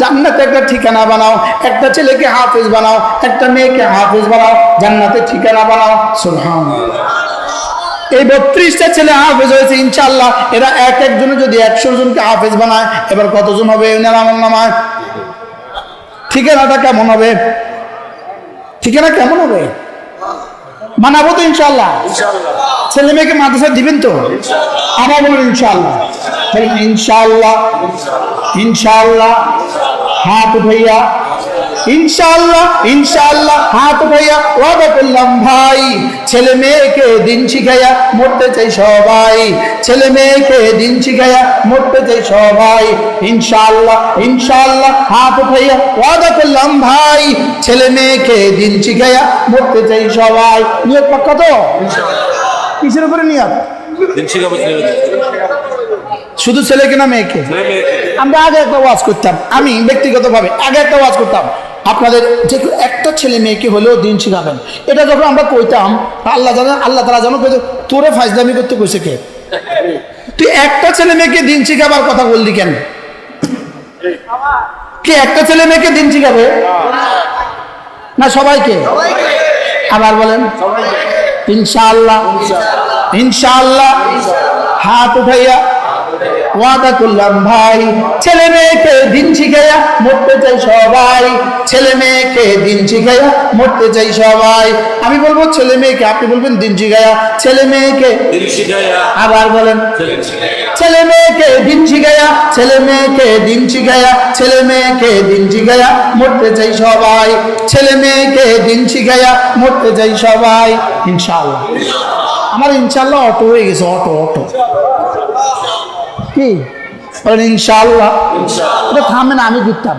জান্নাতে একটা ঠিকানা বানাও একটা ছেলেকে হাফেজ বানাও একটা মেয়েকে হাফেজ বানাও জান্নাতে ঠিকানা বানাও সুবহানাল্লাহ। এই বত্রিশটা ছেলে হাফেজ হয়েছে ইনশাল্লাহ এরা এক একজনে যদি একশো জনকে হাফেজ বানায় এবার কতজন হবে এনার আমল নামায় ঠিকানাটা কেমন হবে? ঠিকানা কেমন হবে? মানাবো তো ইনশাল্লাহ ছেলে মেয়েকে মাদ্রাসা দিবেন তো? আমার বলুন ইনশাল্লাহ ইনশাল্লাহ ইনশাল্লাহ হাত উঠাইয়া ইনশাল্লাহ ইনশাল্লাহ হাত উঠাইয়া ওয়াদা করলাম ভাই ছেলে মেয়েকে দিন শিখাইয়া মরতে চাই সবাই ছেলে মেয়েকে দিন শিখাইয়া মরতে চাই সবাই ইনশাল্লাহ ইনশাল্লাহ হাত উঠাইয়া ওয়াদা করলাম ভাই ছেলে মেয়েকে দিন শিখাইয়া মরতে চাই সবাই নিয়ত পাক্কা তো কিসের উপরে নিয়ত? দিন শিখাবো শুধু ছেলেকে না মেয়েকে। আমরা আগে একটা ওয়াজ করতাম আমি ব্যক্তিগতভাবে আগে একটা ওয়াজ করতাম আপনাদের যে একটা ছেলে মেয়েকে হলেও দিন শিখাবেন। এটা যখন আমরা কইতাম, আল্লাহ জানে, আল্লাহ তারা জানো কইতো তোরে ফাইজলামি করতে কইছে কে? তুই একটা ছেলে মেয়েকে দিন শিখাবার কথা বললি কেন? কি একটা ছেলে মেয়েকে দিন শিখাবে? না সবাইকে? আবার বলেন। ইনশাআল্লাহ ইনশাআল্লাহ, হাত উঠাইয়া ওয়াদা করলাম ভাই। ছেলে মেয়েকে দিন শিখাইয়া মরতে চাই সবাই। ছেলে মেয়েকে দিন শিখাইয়া মরতে চাই সবাই। আমি বলব ছেলে মেয়েকে আপনি বলবেন দিন শিখাইয়া। ছেলে মেয়েকে আবার বলেন। ছেলে ছেলে মেয়েকে দিন শিখাইয়া ছেলে মেয়েকে দিন শিখাইয়া ছেলে মেয়েকে দিন শিখাইয়া মরতে চাই সবাই। ছেলে মেয়েকে দিন শিখাইয়া মরতে চাই সবাই। ইনশাআল্লাহ। আমার ইনশাআল্লাহ অটো হয়ে গেছে অটো অটো। কি? বলেন ইনশাআল্লাহ। এটা থামেন আমি করতাম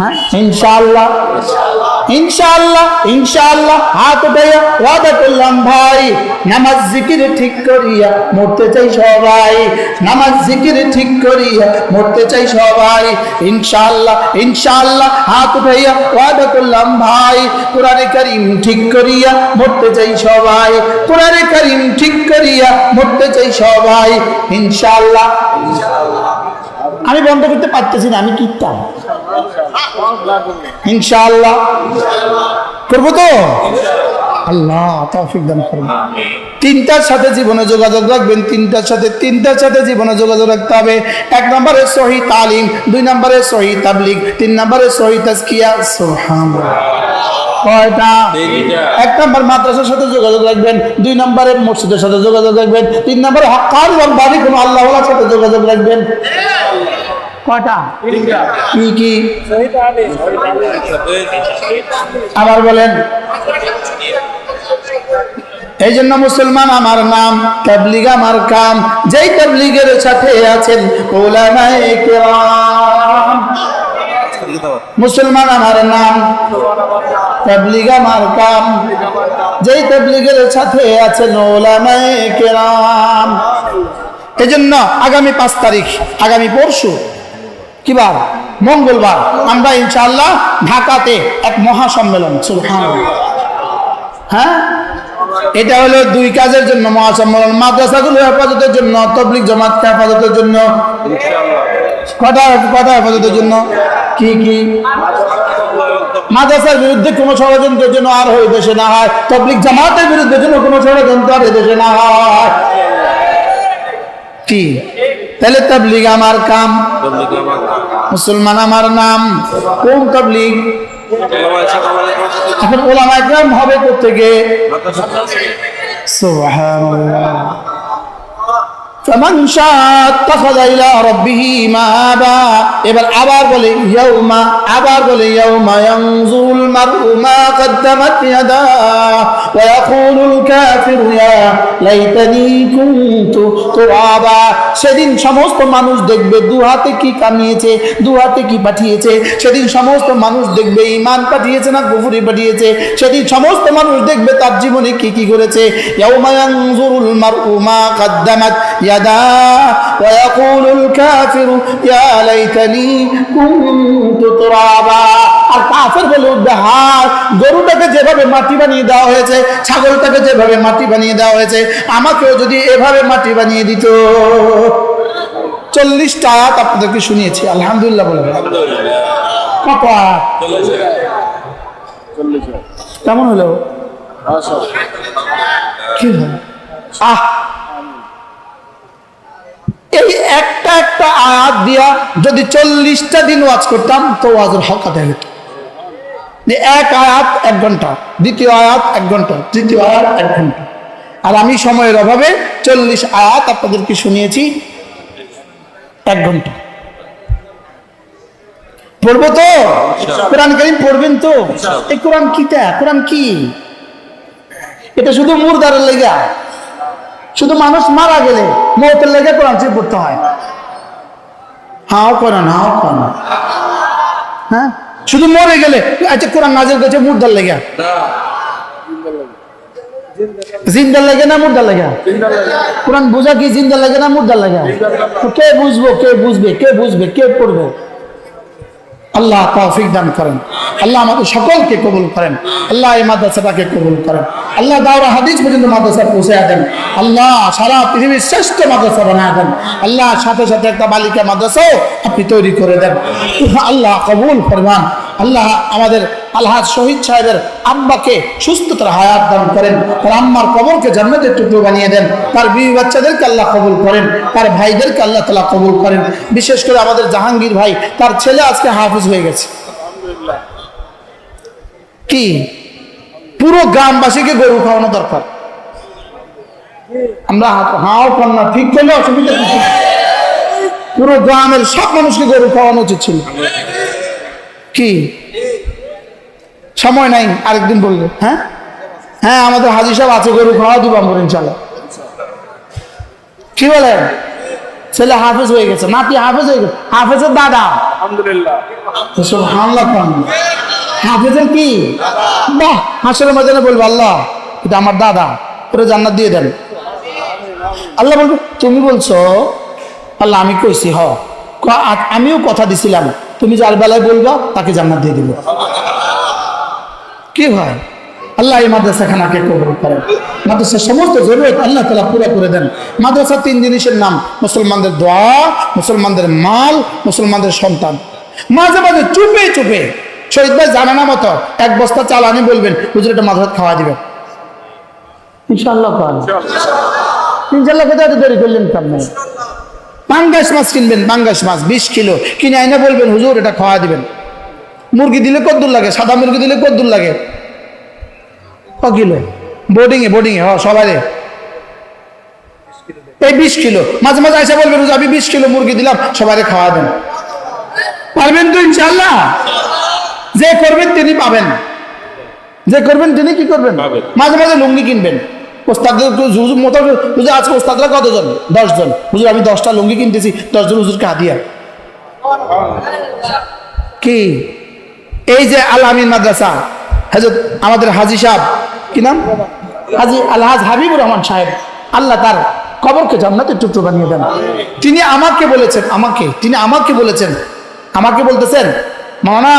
হ্যাঁ? ইনশাআল্লাহ ইনশাআল্লাহ। ইনশাআল্লাহ হাত উঠাইয়া ওয়াদা করলাম ভাই নামাজ জিকির ঠিক করিয়া মরতে চাই সবাই নামাজ জিকির ঠিক করিয়া মরতে চাই সবাই ইনশাআল্লাহ ইনশাআল্লাহ হাত উঠাইয়া ওয়াদা করলাম ভাই কোরআনে কারিম ঠিক করিয়া মরতে চাই সবাই কোরআনে কারিম ঠিক করিয়া মরতে চাই সবাই ইনশাআল্লাহ। আমি বন্ধ করতে পারতেছি না আমি কিনতাম ইনশাআল্লাহ। করব তো? আল্লাহ তৌফিক দান করুন। তিনটার সাথে জীবনে যোগাযোগ রাখবেন তিনটার সাথে তিনটার সাথে জীবনে যোগাযোগ রাখতে হবে। এক নম্বরে সহি তালিম দুই নম্বরে সহি তাবলিগ তিন নম্বরে সহি তাজকিয়া। সুবহানাল্লাহ। কয়টা? এক নম্বর মাদ্রাসার সাথে যোগাযোগ রাখবেন দুই নম্বরে মসজিদের সাথে যোগাযোগ রাখবেন তিন নম্বরে হকার এবং বাড়ি কোনো আল্লাহওয়ালার সাথে যোগাযোগ রাখবেন। কয়টা কি কি? আবার বলেন। এই জন্য মুসলমান আমার নাম তাবলিগ আমার কাম। যেই তাবলিগের সাথে আছেন মুসলমান আমার নাম তাবলিগ আমার কাম। যেই তাবলিগের সাথে আছেন ওলামায়ে কেরাম। এই জন্য আগামী পাঁচ তারিখ আগামী পরশু কিবার মঙ্গলবার। আমরা ইনশাল্লাহ ঢাকাতে এক মহাসম্মেলন হ্যাঁ? এটা হলো দুই কাজের জন্য মহাসম্মেলন, মাদ্রাসাগুলো হেফাজতের জন্য তবলিক জামাতকে হেফাজতের জন্য। কটা কটা হেফাজতের জন্য? কি কি? মাদ্রাসার বিরুদ্ধে কোনো ষড়যন্ত্রের জন্য আর হয়ে দেশে না হয় তবলিক জামাতের বিরুদ্ধে জন্য কোনো ষড়যন্ত্র আর দেশে না হয়। কি? তাহলে তবলিগ আমার কাম। মুসলমান আমার নাম। কোন তবলিগ? এখন ওলামা একরাম হবে কোথেকে সুবহানাল্লাহ। এবার আবার বলে ইয়ৌমা আবার বলে সেদিন সমস্ত মানুষ দেখবে, দু হাতে কি কামিয়েছে, দু হাতে কি পাঠিয়েছে। সেদিন সমস্ত মানুষ দেখবে ইমান পাঠিয়েছে না গুফুরি পাঠিয়েছে। সেদিন সমস্ত মানুষ দেখবে, তার জীবনে কি কি করেছে। ইয়াউমা ইয়ানজুরুল মারউ ইয়া يداه ويقول الكافر يا ليتني كنت ترابا আর কাফের বলে উঠবে হায় গরুটাকে যেভাবে মাটি বানিয়ে দেওয়া হয়েছে ছাগলটাকে যেভাবে মাটি বানিয়ে দেওয়া হয়েছে আমাকেও যদি এভাবে মাটি বানিয়ে দিত চল্লিশটা আয়াত আপনাদেরকে শুনিয়েছি আলহামদুলিল্লাহ বলবে কত আয়াত কেমন হলো কি হলো আহ এই একটা একটা আয়াত দিয়া যদি চল্লিশটা দিন ওয়াজ করতাম তো ওয়াজের হক আদায় হতো এক আয়াত এক ঘণ্টা দ্বিতীয় আয়াত এক ঘণ্টা তৃতীয় আয়াত এক ঘণ্টা। আর আমি সময়ের অভাবে চল্লিশ আয়াত আপনাদেরকে শুনিয়েছি এক ঘণ্টা। পড়ব তো? কোরআন কারিম পড়বেন তো? এই কোরআন কিটা কোরআন কি? এটা শুধু মুরদারের লেগা। শুধু মানুষ মারা গেলে মৌতের লেগে কোরআন শরীফ পড়তে হয়। হাও করেন হাও করেন হ্যাঁ? শুধু মরে গেলে আচ্ছা কোরআন নাজের কাছে মুর্দার লেগে। লাগে না মুর্দার লাগে? কোরআন বোঝা কি জিন্দার লাগে না মুর্দার লাগে? কে বুঝব কে বুঝবে কে বুঝবে কে পড়বে? আল্লাহ তৌফিক দান করেন। আল্লাহ আমাদের সকলকে কবুল করেন। আল্লাহ এই মাদ্রাসাটাকে কবুল করেন। আল্লাহ দাওরা হাদিস পর্যন্ত মাদ্রাসা পৌঁছে দেন। আল্লাহ সারা পৃথিবীর শ্রেষ্ঠ মাদ্রাসা বানায় দেন। আল্লাহ সাথে সাথে একটা বালিকা মাদ্রাসাও আপনি তৈরি করে দেন। আল্লাহ কবুল ফরমান। আল্লাহ আমাদের আল্লাহ শহীদ সাহেবের আব্বাকে সুস্থতার হায়াত দান করেন। তার আম্মার কবরকে জান্নাতের টুকরো বানিয়ে দেন। তার বিবি বাচ্চাদেরকে আল্লাহ কবুল করেন। তার ভাইদেরকে আল্লাহ তালা কবুল করেন। বিশেষ করে আমাদের জাহাঙ্গীর ভাই তার ছেলে আজকে হাফিজ হয়ে গেছে। কি? পুরো গ্রামবাসীকে গরু খাওয়ানো দরকার। আমরা হাও কন্যা ঠিক করলে অসুবিধা কিছু পুরো গ্রামের সব মানুষকে গরু খাওয়ানো উচিত ছিল। কি? সময় নাই আরেকদিন বললে। হ্যাঁ? হ্যাঁ আমাদের হাজি সাহেব আছে গরু খাওয়া দিব আমরা ইনশাল্লাহ কি বলেন? ছেলে হাফেজ হয়ে গেছে নাতি হাফেজ হয়ে গেছে। হাফেজের দাদা? আলহামদুলিল্লাহ। হামলা হাফেজের কি? বাহ হাসের মাঝে বলব আল্লাহ, এটা আমার দাদা, ওরা জান্নাত দিয়ে দেন। আল্লাহ বলবে, তুমি বলছো, আল্লাহ আমি কইছি, হ। আমিও কথা দিছিলাম, তুমি যার বেলায় বলবা, তাকে জান্নাত দিয়ে দিব। কি হয় আল্লাহ এই মাদ্রাসাখানাকে কবুল করেন। মাদ্রাসার সমস্ত জরুরত আল্লাহ তালা পুরো করে দেন। মাদ্রাসা তিন জিনিসের নাম, মুসলমানদের দোয়া, মুসলমানদের মাল, মুসলমানদের সন্তান। মাঝে মাঝে চুপে চুপে শহীদ ভাই জানে না মতো এক বস্তা চাল আনি বলবেন হুজুর এটা মাদ্রাসা খাওয়া দিবেন ইনশাল্লাহ ইনশাল্লাহ কোথায় দেরি করলেন কেমন? পাঙ্গাস মাছ কিনবেন পাঙ্গাস মাছ বিশ কিলো। কিনে আইনে বলবেন হুজুর এটা খাওয়া দিবেন। মুরগি দিলে কদ্দুর লাগে সাদা মুরগি দিলে কদ্দুর লাগে। ক কিলো? বোর্ডিং এ বোর্ডিং এ হ সবাই এই বিশ কিলো। মাঝে মাঝে এসে বলবেন হুজুর আমি বিশ কিলো মুরগি দিলাম সবাই খাওয়া দেন। পারবেন তো ইনশাল্লাহ যে করবেন তিনি পাবেন। যে করবেন তিনি কি করবেন? পাবেন। মাঝে মাঝে লুঙ্গি কিনবেন। মতো হুজুর আজকে ওস্তাদরা কতজন? দশজন। হুজুর আমি দশটা লুঙ্গি কিনতেছি দশজন হুজুরকে হাতিয়া কি? এই যে আল আমিন মাদ্রাসা হাজর আমাদের হাজি সাহেব কি নাম? হাজি আলহাজ হাবিবুর রহমান সাহেব। আল্লাহ তার কবরকে জান্নাতের টুকরো বানিয়ে দেন। তিনি আমাকে বলেছেন আমাকে তিনি আমাকে বলেছেন। আমাকে বলতেছেন মানা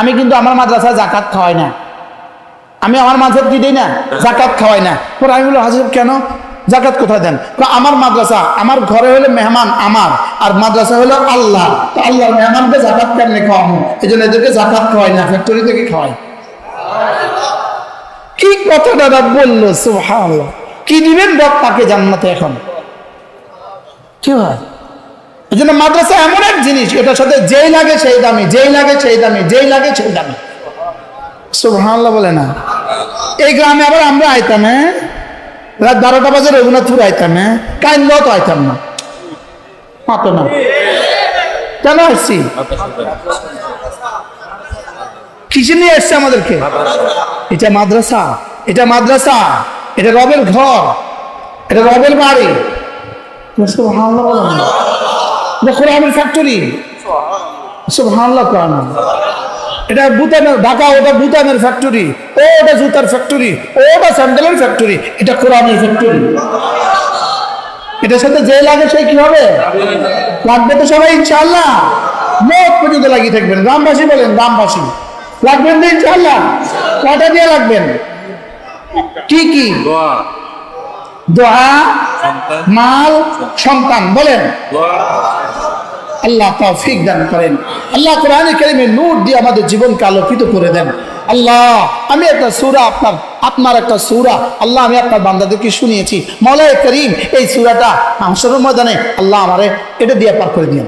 আমি কিন্তু আমার মাদ্রাসায় জাকাত খাওয়াই না। আমি আমার মাঝে কি দিই না? জাকাত খাওয়াই না। পরে আমি বললাম হাজির কেন? জাকাত কোথায় দেন? আমার মাদ্রাসা, আমার ঘরে হলে মেহমান আমার, আর মাদ্রাসা হলো আল্লাহ। তো আল্লাহর মেহমানকে জাকাত কেমনে খাওয়াবো? এই জন্য এদেরকে জাকাত খাওয়াই না ফ্যাক্টরি থেকে খাওয়াই। কি কথাটা ওরা বলল, সুবহানাল্লাহ। কি দিবেন বক্তাকে জান্নাতে এখন? কি হয়? এই জন্য মাদ্রাসা এমন এক জিনিস, এটার সাথে যেই লাগে সেই দামি, যেই লাগে সেই দামি, যেই লাগে সেই দামি। সুবহানাল্লাহ বলে না। এই গ্রামে আবার আমরা আইতাম রাত বারোটা বাজে রঘুনাথপুর আইতাম হ্যাঁ কাইন্দাও তো আইতাম না। মাতো না। কেন আসছি? কিসে নিয়ে এসছে আমাদেরকে? এটা মাদ্রাসা এটা মাদ্রাসা, এটা রবের ঘর, এটা রবের বাড়ি। সুবহানাল্লাহ বলেন না। এটা কোরআনের ফ্যাক্টরি সুবহানাল্লাহ কোরআন। এটা বুতানের ঢাকা ওটা বুতানের ফ্যাক্টরি ও ওটা জুতার ফ্যাক্টরি ও ওটা স্যান্ডেলের ফ্যাক্টরি এটা কোরআনের ফ্যাক্টরি এটার সাথে যে লাগে সেই কি হবে? লাগবে তো সবাই ইনশাআল্লাহ। মোট পর্যন্ত লাগিয়ে থাকবেন। গ্রামবাসী বলেন গ্রামবাসী। লাগবেন তো ইনশাআল্লাহ। কটা দিয়ে লাগবেন? কি কি? দোয়া। মাল সন্তান। বলেন। আল্লাহ তৌফিক দান করেন। আল্লাহ কোরআনে কারিমে নূর দিয়ে আমাদের জীবনকে আলোকিত করে দেন। আল্লাহ, আমি একটা সুরা আপনার আপনার একটা সুরা, আল্লাহ আমি আপনার বান্দাদেরকে শুনিয়েছি। মৌলাই করিম, এই সূরাটা হাসরের ময়দানে আল্লাহ আমারে এটা দিয়ে পার করে দিন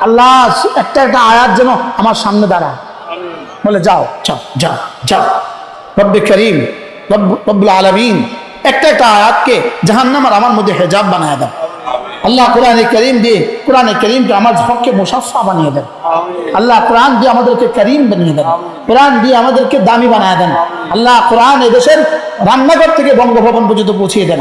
আল্লাহ, একটা একটা আয়াত যেন আমার সামনে দাঁড়ায়। বলে, যাও যাও যাও যাও। রব্বে করিম, রব্ব, রব্বুল আলমিন, একটা একটা আয়াতকে জাহান্নামার আমার মধ্যে হেজাব বানায় দেন আল্লাহ কোরআনে করিম দিয়ে কোরআনে করিমকে আমার হককে মুসাফা বানিয়ে দেন। আল্লাহ কোরআন দিয়ে আমাদেরকে করিম বানিয়ে দেন। কোরআন দিয়ে আমাদেরকে দামি বানিয়ে দেন। আল্লাহ কোরআন এদেশের রান্নাঘর থেকে বঙ্গভবন পর্যন্ত পৌঁছিয়ে দেন।